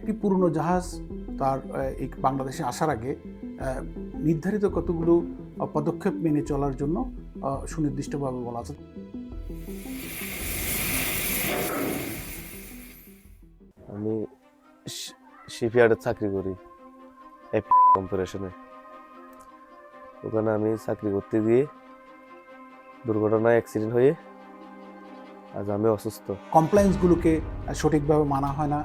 একটি পুরনো জাহাজ তার এই বাংলাদেশে আসার আগে নির্ধারিত কতগুলো পদক্ষেপ মেনে চলার জন্য সুনির্দিষ্টভাবে বলা আছে। আমি শিপইয়ার্ডে চাকরি করি কম্পারেশনে ওখানে আমি চাকরি করতে গিয়ে দুর্ঘটনায় অ্যাক্সিডেন্ট হয়ে আজ আমি অসুস্থ। কমপ্লায়েন্সগুলোকে সঠিকভাবে মানা হয় না।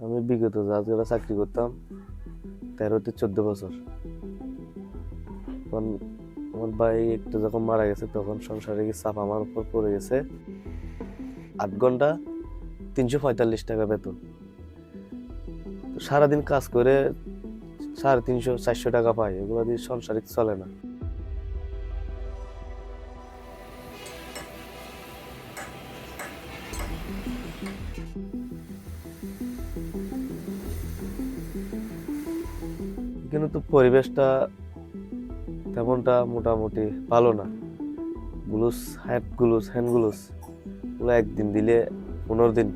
আমি বিগত জাহাজগুলো চাকরি করতাম তেরোতে চোদ্দ বছর। তখন আমার ভাই একটু যখন মারা গেছে, তখন সংসারে চাপ আমার উপর পড়ে গেছে। আট ঘণ্টা তিনশো পঁয়তাল্লিশ টাকা বেতন। সারাদিন কাজ করে সাড়ে তিনশো, চারশো টাকা পাই এগুলো দিয়ে সংসারিক চলে না। কিন্তু পরিবেশটা তেমনটা মোটামুটি ভালো না। গ্লুস হ্যাট গ্লুস, হ্যান্ড গ্লুস, ওগুলো একদিন দিলে পনেরো দিন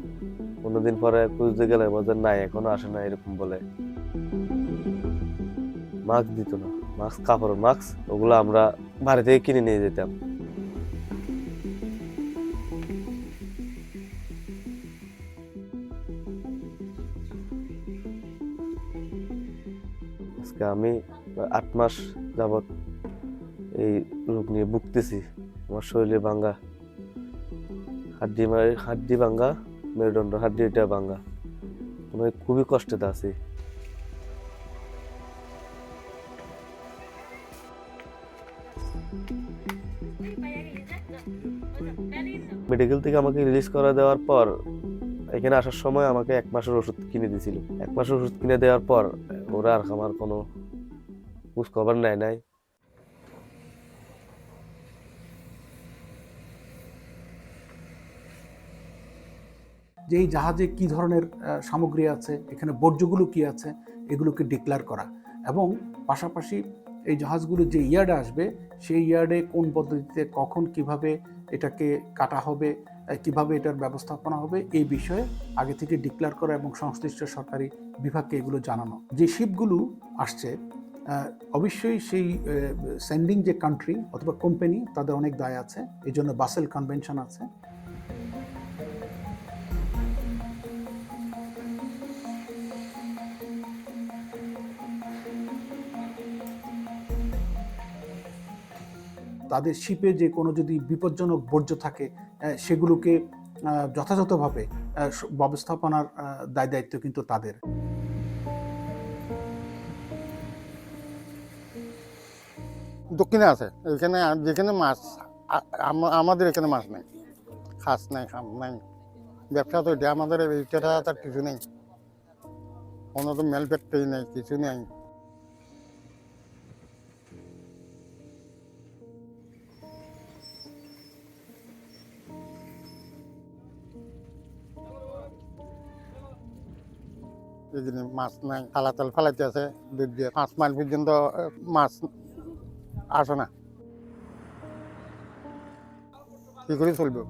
পনেরো দিন পরে খুঁজতে গেলে বলছে, নাই, এখনও আসে না, এরকম বলে। মাস্ক দিত না, মাস্ক, কাপড়, মাস্ক, ওগুলো আমরা বাড়ি থেকে কিনে নিয়ে যেতাম। আজকে আমি আট মাস যাবৎ এই রোগ নিয়ে ভুগতেছি। আমার শরীরে ভাঙ্গা। হাড্ডি হাড্ডি ভাঙ্গা, মেরুদণ্ড, হাড্ডি এটা ভাঙ্গা। আমি খুবই কষ্টেতে আছি। মেডিকেল থেকে আমাকে রিলিজ করা দেওয়ার পর, এখানে আসার সময় আমাকে এক মাসের ওষুধ কিনে দিয়েছিল। এক মাসের ওষুধ কিনে দেওয়ার পর ওরা আর আমার কোনো খোঁজ খবর নেয় নাই। যে এই জাহাজে কি ধরনের সামগ্রী আছে, এখানে বর্জ্যগুলো কি আছে, এগুলোকে ডিক্লেয়ার করা। এবং পাশাপাশি এই জাহাজগুলো যে ইয়ার্ডে আসবে, সেই ইয়ার্ডে কোন পদ্ধতিতে কখন কীভাবে এটাকে কাটা হবে কীভাবে এটার ব্যবস্থাপনা হবে এই বিষয়ে আগে থেকে ডিক্লেয়ার করা এবং সংশ্লিষ্ট সরকারি বিভাগকে এগুলো জানানো। যে শিপগুলো আসছে অবশ্যই সেই সেন্ডিং যে কান্ট্রি অথবা কোম্পানি তাদের অনেক দায় আছে। এই জন্য বাসেল কনভেনশন আছে। তাদের শিপে যে কোনো যদি বিপজ্জনক বর্জ্য থাকে সেগুলোকে যথাযথভাবে ব্যবস্থাপনার দায় দায়িত্ব কিন্তু তাদের। দক্ষিণে আছে। এখানে যেখানে মাছ আমাদের এখানে মাছ নেই। খাস নাই খাম নাই। ব্যবসা তো এটা, আমাদের এইটা তার কিছু নেই। কোনো তো মেল নেই, কিছু নেই। এখানে মাছ নাই ফালাতাল ফালাইতে আছে, দুধ দিয়ে পাঁচ মাইল পর্যন্ত মাছ আসে না। কি করে চলবে?